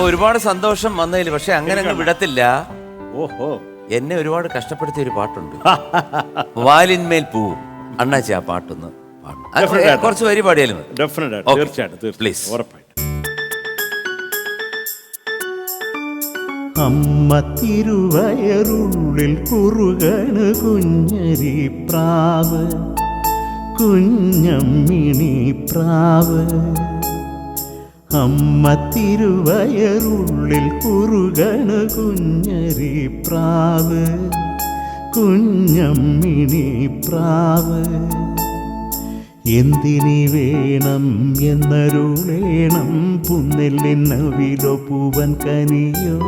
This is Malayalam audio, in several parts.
അപ്പൊ ഒരുപാട് സന്തോഷം വന്നതിൽ പക്ഷെ അങ്ങനെ അങ്ങ് വിടത്തില്ല. ഓഹോ. എന്നെ ഒരുപാട് കഷ്ടപ്പെടുത്തിയ ഒരു പാട്ടുണ്ട്. വാലിന്മേൽ പൂ അണ്ണാച്ചി ആ പാട്ടൊന്ന് പാടും Definitely. കുറച്ച് വരി പാടിയാലും മതി. Definite Okay. തീർച്ചയായിട്ടും Please. തീർച്ചയായിട്ടും ഉറപ്പായിട്ടും. അമ്മ തിരുവയറുള്ളിൽ കുറുകണ് കുഞ്ഞരി പ്രാവ്. കുഞ്ഞമ്മിണി പ്രാവ്. അമ്മ തിരുവയറുള്ളിൽ കുറുകണ കുഞ്ഞരി പ്രാവ് കുഞ്ഞമ്മിണി പ്രാവ്. എന്തിനി വേണം എന്നരുളേണം പുന്നെല്ലിനവിലോ പൂവൻ കനിയോ?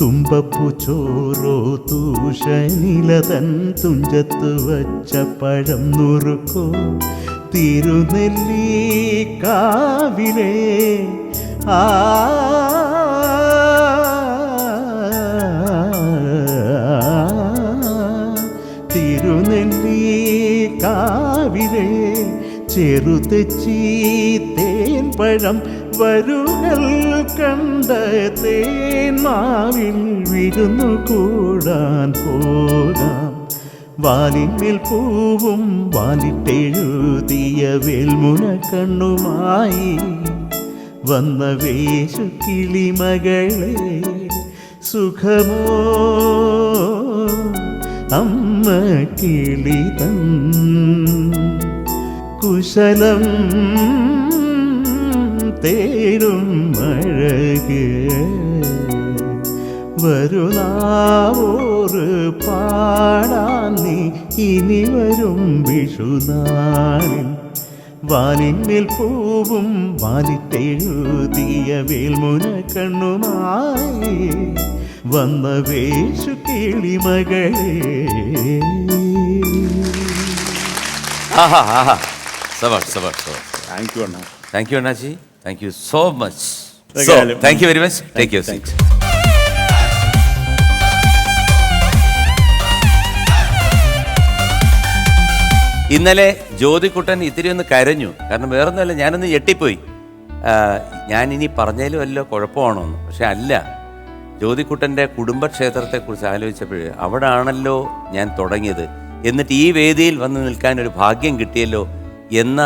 തുമ്പപ്പു ചോറോ തൂഷനിലതൻ തുഞ്ചത്ത് വച്ച പഴം നുറുക്കോ? തിരുനെല്ലി കാവിലെ ആ തിരുനെല്ലി കാവിലെ ചെറുതെച്ചി തേൻപഴം വരുകൾ കണ്ട തേന്മാവിൽ വിരുന്നു കൂടാൻ പോകാം വാലിന്മേൽ പൂവും വാലിട്ടെഴുതിയ വേൽമുന കണ്ണുമായി വന്ന വേശു കിളിമകളെ സുഖമോ? അമ്മ കിളി തൻ കുശലം തേരും അഴക്. വരുന്നാവോറ് പാടാൻ നീ ഇനി വരും വിഷുനാളിൽ. വാലിന്മേൽ പൂവും വാലിട്ടെഴുതിയ വേൽമുന കണ്ണുമായി വന്ന വേഷു കിളിമകളെ. ആഹാ ആഹാ. സബാഷ് സബാഷ് സബാഷ്. താങ്ക് യു അണ്ണാ. Thank you അണ്ണാജി. Thank you so much thank you very much take your Thank seat ഇന്നലെ ജ്യോതിക്കുട്ടൻ ഇത്തിരി ഒന്ന് കരഞ്ഞു. കാരണം വേറൊന്നുമല്ല ഞാനൊന്ന് ഞെട്ടിപ്പോയി. ഞാൻ ഇനി പറഞ്ഞതിലും വല്ല കുഴപ്പമാണോ എന്ന് പക്ഷെ അല്ല ജ്യോതിക്കുട്ടന്റെ കുടുംബക്ഷേത്രത്തെക്കുറിച്ച് ആലോചിച്ചപ്പോൾ അവിടെ ആണല്ലോ ഞാൻ തുടങ്ങിയത്. എന്നിട്ട് ഈ വേദിയിൽ വന്ന് നിൽക്കാൻ ഒരു ഭാഗ്യം കിട്ടിയല്ലോ എന്ന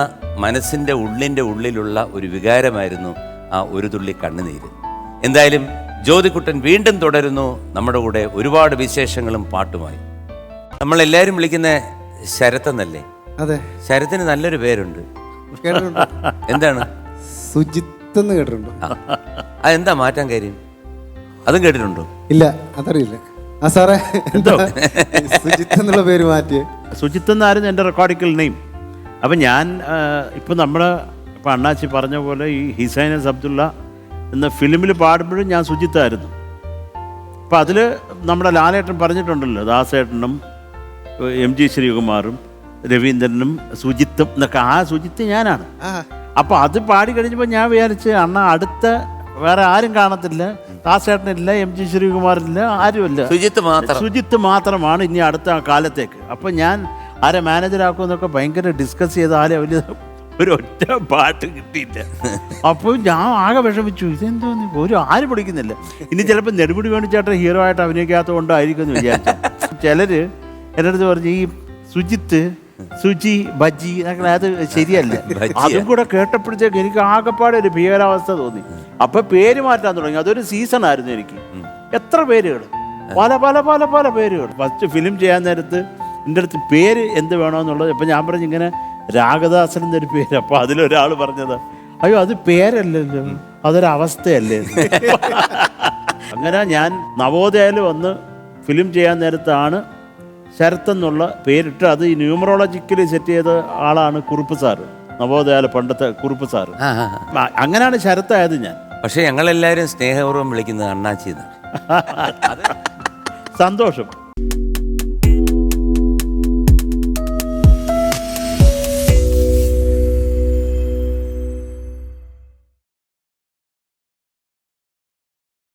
മനസ്സിന്റെ ഉള്ളിന്റെ ഉള്ളിലുള്ള ഒരു വികാരമായിരുന്നു ആ ഒരു തുള്ളി കണ്ണുനീര്. എന്തായാലും ജ്യോതിക്കുട്ടൻ വീണ്ടും തുടരുന്നു. നമ്മുടെ കൂടെ ഒരുപാട് വിശേഷങ്ങളും പാട്ടുമായി. നമ്മളെല്ലാവരും വിളിക്കുന്ന ശരത്തെന്നല്ലേ? അതെ. ശരത്തിന് നല്ലൊരു പേരുണ്ട്. കേട്ടിട്ടുണ്ടോ. എന്താണ്? സുജിത്ത് എന്ന് കേട്ടിട്ടുണ്ടോ. അതെന്താ മാറ്റാൻ കാര്യം? അതും കേട്ടിട്ടുണ്ടോ? ഇല്ല അതറിയില്ല. ആ സാറേ എന്താ? സുജിത്ത് എന്നുള്ള പേര് മാറ്റിയേ സുജിത്ത് എന്നായിരുന്നു എന്റെ റെക്കോർഡിക്കൽ നെയിം. അപ്പം ഞാൻ ഇപ്പം നമ്മുടെ ഇപ്പം അണ്ണാച്ചി പറഞ്ഞ പോലെ ഈ ഹിസൈനസ് അബ്ദുള്ള എന്ന ഫിലിമിൽ പാടുമ്പോഴും ഞാൻ സുജിത്തായിരുന്നു. അപ്പം അതിൽ നമ്മുടെ ലാലേട്ടൻ പറഞ്ഞിട്ടുണ്ടല്ലോ ദാസേട്ടനും എം ജി ശ്രീകുമാറും രവീന്ദ്രനും സുജിത്തും എന്നൊക്കെ ആ സുജിത്ത് ഞാനാണ്. അപ്പൊ അപ്പോൾ അത് പാടി കഴിഞ്ഞപ്പോൾ ഞാൻ വിചാരിച്ച് അണ്ണ അടുത്ത വേറെ ആരും കാണത്തില്ല ദാസേട്ടനില്ല എം ജി ശ്രീകുമാറില്ല ആരുമില്ല. സുജിത്ത് മാത്രം. സുജിത്ത് മാത്രമാണ് ഇനി അടുത്ത കാലത്തേക്ക്. അപ്പൊ ഞാൻ ആരെ മാനേജറാക്കും എന്നൊക്കെ ഭയങ്കര ഡിസ്കസ് ചെയ്ത ആരെ വലിയ ഒരു ഒറ്റ പാട്ട് കിട്ടിയില്ല. അപ്പോൾ ഞാൻ ആകെ വിഷമിച്ചു ഇതെന്തോന്ന്? ഒരു ആരും പിടിക്കുന്നില്ല. ഇനി ചിലപ്പോൾ നെടുമുടി വേണിച്ചേട്ടൻ ഹീറോ ആയിട്ട് അഭിനയിക്കാത്തത് കൊണ്ടായിരിക്കും എന്ന് വിചാരിച്ചു. ചിലര് എന്റെ അടുത്ത് പറഞ്ഞു ഈ സുജിത്ത് സുജി ബജി എന്നൊക്കെ അത് ശരിയല്ല? അതും കൂടെ കേട്ടപ്പോഴത്തേക്ക് എനിക്ക് ആകെപ്പാടെ ഒരു ഭീകരാവസ്ഥ തോന്നി. അപ്പൊ പേര് മാറ്റാൻ തുടങ്ങി. അതൊരു സീസൺ ആയിരുന്നു എനിക്ക്. എത്ര പേരുകൾ പല പല പല പല പേരുകൾ ഫസ്റ്റ് ഫിലിം ചെയ്യാൻ നേരത്ത് എന്റെ അടുത്ത് പേര് എന്ത് വേണമെന്നുള്ളത് ഇപ്പം ഞാൻ പറഞ്ഞു ഇങ്ങനെ രാഗദാസൻ എന്നൊരു പേര്. അപ്പോൾ അതിലൊരാൾ പറഞ്ഞത് അയ്യോ അത് പേരല്ലല്ലോ. അതൊരവസ്ഥയല്ലേ. എന്ന്." അങ്ങനെ ഞാൻ നവോദയയിൽ വന്ന് ഫിലിം ചെയ്യാൻ നേരത്താണ് ശരത്ത് എന്നുള്ള പേരിട്ട് അത് ഈ ന്യൂമറോളജിക്കലി സെറ്റ് ചെയ്ത ആളാണ് കുറുപ്പ് സാറ്. നവോദയാല പണ്ടത്തെ കുറുപ്പ് സാറ്. അങ്ങനെയാണ് ശരത്തായത് ഞാൻ. പക്ഷെ ഞങ്ങളെല്ലാവരും സ്നേഹപൂർവം വിളിക്കുന്നത് അണ്ണാച്ചി എന്നാണ് സന്തോഷം.